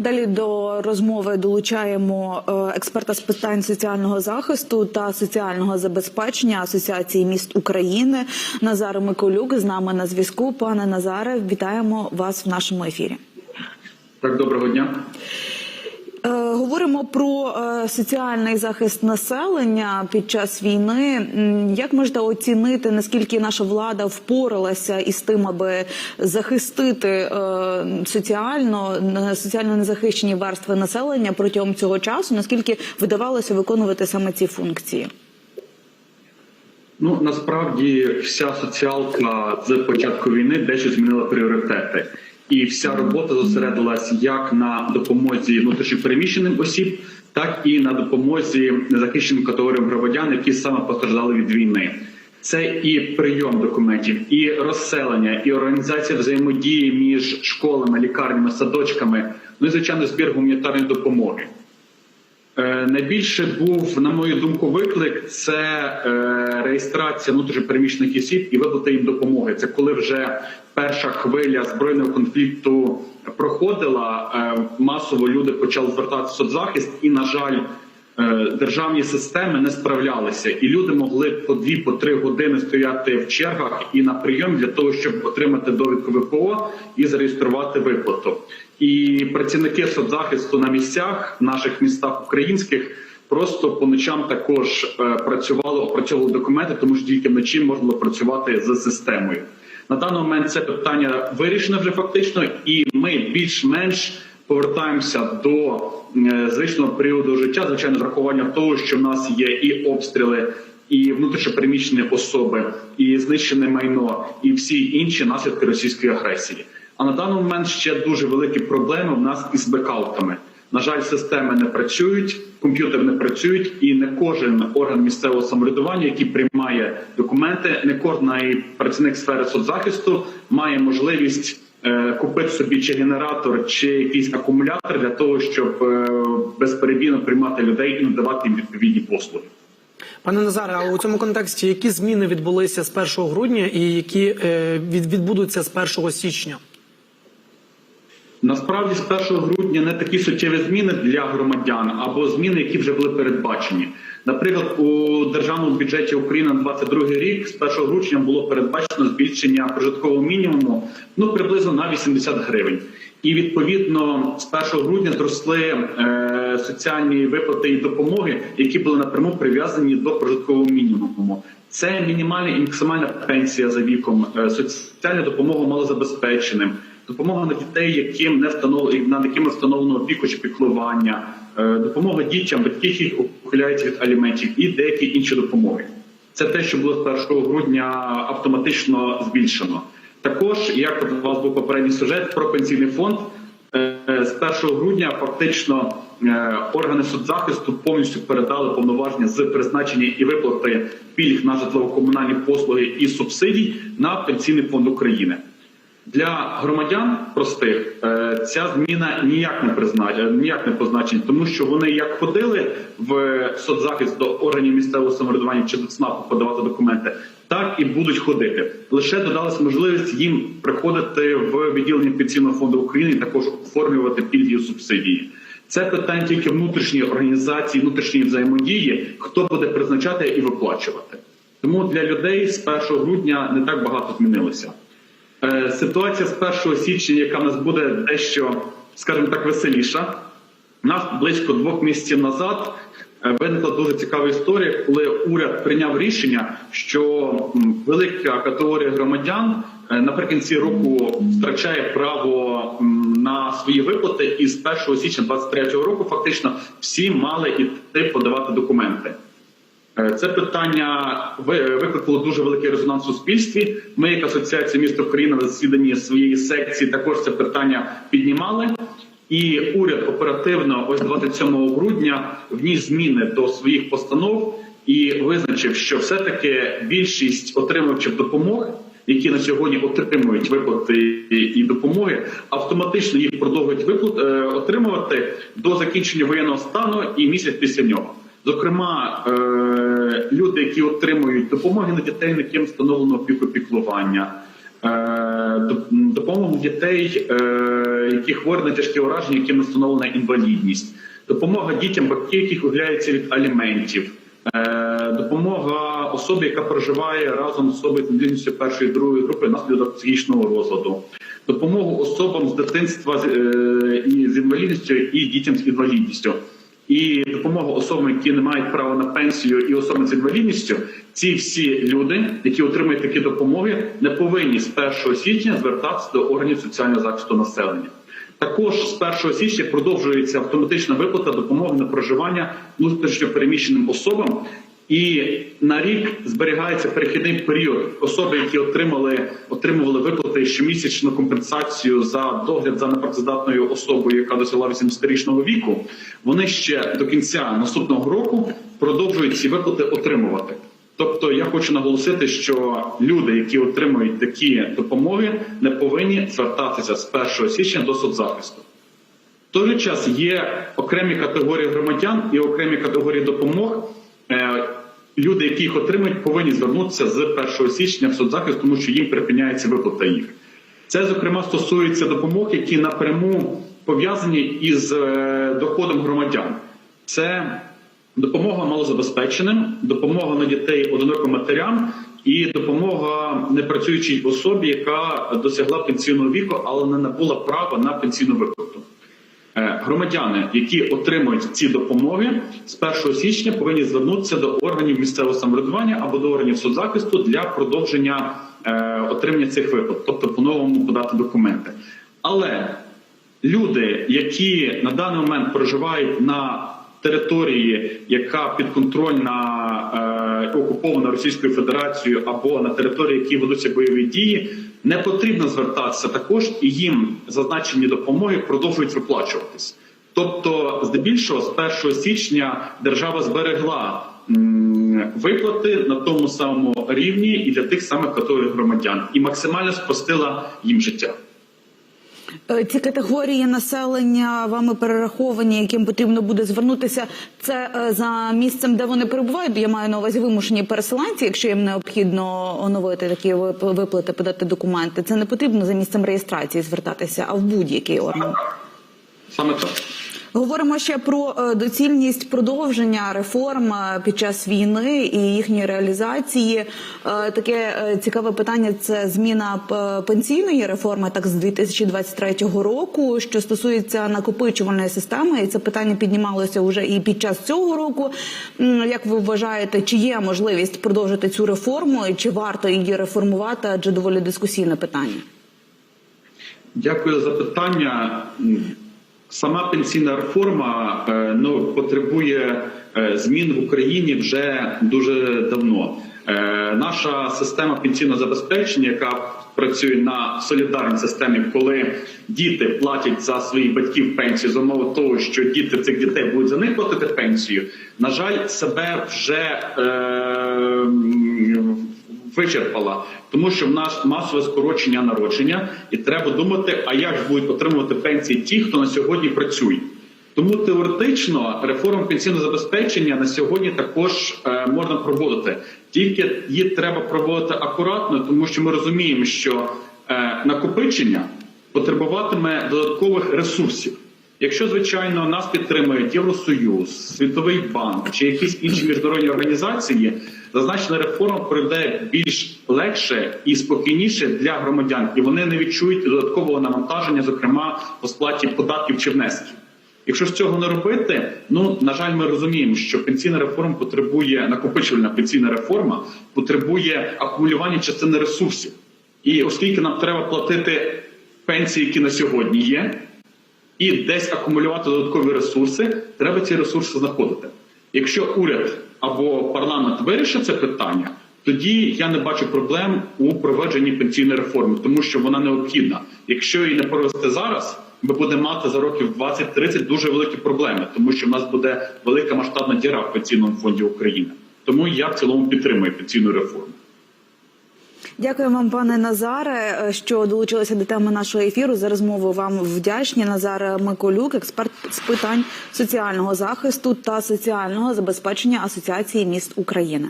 Далі до розмови долучаємо е, експерта з питань соціального захисту та соціального забезпечення Асоціації міст України Назар Миколюк з нами на зв'язку. Пане Назаре, вітаємо вас в нашому ефірі. Так, доброго дня. Е, Говоримо про е, соціальний захист населення під час війни. Як можете оцінити наскільки наша влада впоралася із тим, аби захистити е, соціально соціально незахищені верстви населення протягом цього часу? Наскільки вдавалося виконувати саме ці функції? Ну насправді вся соціалка з початку війни дещо змінила пріоритети, і вся робота зосередилась як на допомозі внутрішньопереміщеним осіб, так і на допомозі незахищеним категоріям громадян, які саме постраждали від війни. Це і прийом документів, і розселення, і організація взаємодії між школами, лікарнями, садочками, ну і звичайно збір гуманітарної допомоги. Е, Найбільше був, на мою думку, виклик це е, реєстрація внутрішньопереміщених осіб і виплата їм допомоги. Це коли вже перша хвиля збройного конфлікту проходила, е, масово люди почали звертатися в соцзахист, і, на жаль, державні системи не справлялися, і люди могли по дві по три години стояти в чергах і на прийом для того, щоб отримати довідку ВПО і зареєструвати виплату. І працівники соцзахисту на місцях, в наших містах українських, просто по ночам також е, працювали, опрацьовували документи, тому що тільки вночі можна було працювати з системою. На даний момент це питання вирішено вже фактично, і ми більш-менш повертаємося до е, звичного періоду життя, звичайно, з врахуванням того, що в нас є і обстріли, і внутрішньопереміщені особи, і знищене майно, і всі інші наслідки російської агресії. А на даний момент ще дуже великі проблеми в нас із бекаутами. На жаль, системи не працюють, комп'ютери не працюють, і не кожен орган місцевого самоврядування, який приймає документи, не кожен працівник сфери соцзахисту має можливість е, купити собі чи генератор, чи якийсь акумулятор для того, щоб е, безперебійно приймати людей і надавати їм відповідні послуги. Пане Назаре, а у цьому контексті які зміни відбулися з 1 грудня і які е, від, відбудуться з 1 січня? Насправді з 1 грудня не такі суттєві зміни для громадян або зміни, які вже були передбачені. Наприклад, у державному бюджеті України на 22 рік з 1 грудня було передбачено збільшення прожиткового мінімуму ну приблизно на 80 гривень. І відповідно з 1 грудня зросли е, соціальні виплати і допомоги, які були напряму прив'язані до прожиткового мінімуму. Це мінімальна і максимальна пенсія за віком, е, соціальна допомога малозабезпеченим, допомога на дітей, яким не встановлено над якими встановлено опіку чи піклування, е, допомога дітям, батьки, які ухиляються від аліментів, і деякі інші допомоги. Це те, що було з 1 грудня автоматично збільшено. Також, як у вас був попередній сюжет про пенсійний фонд, е, з 1 грудня фактично е, органи соцзахисту повністю передали повноваження з призначення і виплати пільг на житлово-комунальні послуги і субсидій на пенсійний фонд України. Для громадян простих е, ця зміна ніяк не призначена, ніяк не позначена, тому що вони як ходили в соцзахист до органів місцевого самоврядування чи до ЦНАПу подавати документи, так і будуть ходити. Лише додалась можливість їм приходити в відділення пенсійного фонду України і також оформлювати пільги субсидії. Це питання тільки внутрішньої організації, внутрішньої взаємодії, хто буде призначати і виплачувати. Тому для людей з 1 грудня не так багато змінилося. Е, Ситуація з 1 січня, яка в нас буде дещо, скажімо так, веселіша. У нас близько двох місяців назад е, виникла дуже цікава історія, коли уряд прийняв рішення, що велика категорія громадян е, наприкінці року втрачає право на свої виплати, і з 1 січня 2023 року фактично всі мали йти подавати документи. Е, Це питання викликало дуже великий резонанс у суспільстві. Ми, як асоціація міст України, на засіданні своєї секції також це питання піднімали. І уряд оперативно, ось 27 грудня, вніс зміни до своїх постанов і визначив, що все-таки більшість отримувачів допомог, які на сьогодні отримують виплати і допомоги, автоматично їх продовжують виплат е, отримувати до закінчення воєнного стану і місяць після нього. Зокрема, е, люди, які отримують допомоги на дітей, на яким встановлено опіку піклування, е, допомогу дітей, е, які хворі на тяжкі ураження, яким встановлена інвалідність, допомога дітям, батьки, яких ухиляються від аліментів, допомога особі, яка проживає разом з особою з інвалідністю першої другої групи внаслідок психічного розладу, допомогу особам з дитинства і з інвалідністю і дітям з інвалідністю. І допомога особам, які не мають права на пенсію, і особам з інвалідністю, ці всі люди, які отримують такі допомоги, не повинні з 1 січня звертатися до органів соціального захисту населення. Також з 1 січня продовжується автоматична виплата допомоги на проживання внутрішньопереміщеним особам. І на рік зберігається перехідний період. Особи, які отримали отримували виплати щомісячну компенсацію за догляд за непрацездатною особою, яка досягла 80-річного віку. Вони ще до кінця наступного року продовжують ці виплати отримувати. Тобто, я хочу наголосити, що люди, які отримують такі допомоги, не повинні звертатися з 1 січня до соцзахисту. В той же час є окремі категорії громадян і окремі категорії допомог. Люди, які їх отримують, повинні звернутися з 1 січня в соцзахист, тому що їм припиняється виплата їх. Це, зокрема, стосується допомог, які напряму пов'язані із е, доходом громадян. Це допомога малозабезпеченим, допомога на дітей одиноким матерям і допомога непрацюючій особі, яка досягла пенсійного віку, але не набула права на пенсійну виплату. Е, Громадяни, які отримують ці допомоги, з 1 січня повинні звернутися до органів місцевого самоврядування або до органів соцзахисту для продовження е, отримання цих виплат, тобто по-новому подати документи. Але люди, які на даний момент проживають на території, яка підконтрольна е, окупована Російською Федерацією, або на території, які ведуться бойові дії, не потрібно звертатися також, і їм зазначені допомоги продовжують виплачуватись. Тобто, здебільшого, з 1 січня держава зберегла виплати на тому самому рівні і для тих самих категорій громадян, і максимально спростила їм життя. Е, Ці категорії населення вами перераховані, яким потрібно буде звернутися. Це е, за місцем, де вони перебувають. Я маю на увазі вимушені переселенці, якщо їм необхідно оновити такі вип- виплати, подати документи. Це не потрібно за місцем реєстрації звертатися, а в будь-який орган. Саме так. Говоримо ще про е, доцільність продовження реформ е, під час війни і їхньої реалізації. Е, Таке цікаве питання це зміна пенсійної реформи, так з 2023 року, що стосується накопичувальної системи, і це питання піднімалося вже і під час цього року. Як ви вважаєте, чи є можливість продовжити цю реформу, чи варто її реформувати? Адже доволі дискусійне питання. Дякую за питання. Сама пенсійна реформа е, ну, потребує е, змін в Україні вже дуже давно. Е, Наша система пенсійного забезпечення, яка працює на солідарній системі, коли діти платять за своїх батьків пенсію за умови того, що діти цих дітей будуть за них платити пенсію, на жаль, себе вже е, вичерпала, тому що в нас масове скорочення народження, і треба думати, а як будуть отримувати пенсії ті, хто на сьогодні працює. Тому теоретично реформу пенсійного забезпечення на сьогодні також е, можна проводити. Тільки її треба проводити акуратно, тому що ми розуміємо, що е, накопичення потребуватиме додаткових ресурсів. Якщо звичайно нас підтримують Євросоюз, Світовий банк чи якісь інші міжнародні організації, зазначена реформа пройде більш легше і спокійніше для громадян, і вони не відчують додаткового навантаження, зокрема по сплаті податків чи внесків. Якщо ж цього не робити, ну на жаль, ми розуміємо, що пенсійна реформа потребує накопичувальна пенсійна реформа, потребує акумулювання частини ресурсів. І оскільки нам треба платити пенсії, які на сьогодні є, і десь акумулювати додаткові ресурси, треба ці ресурси знаходити. Якщо уряд або парламент вирішить це питання, тоді я не бачу проблем у проведенні пенсійної реформи, тому що вона необхідна. Якщо її не провести зараз, ми будемо мати за років 20-30 дуже великі проблеми, тому що в нас буде велика масштабна діра в пенсійному фонді України. Тому я в цілому підтримую пенсійну реформу. Дякую вам, пане Назаре, е, що долучилися до теми нашого ефіру. За розмову вам вдячні. Назар Миколюк, експерт з питань соціального захисту та соціального забезпечення Асоціації міст України.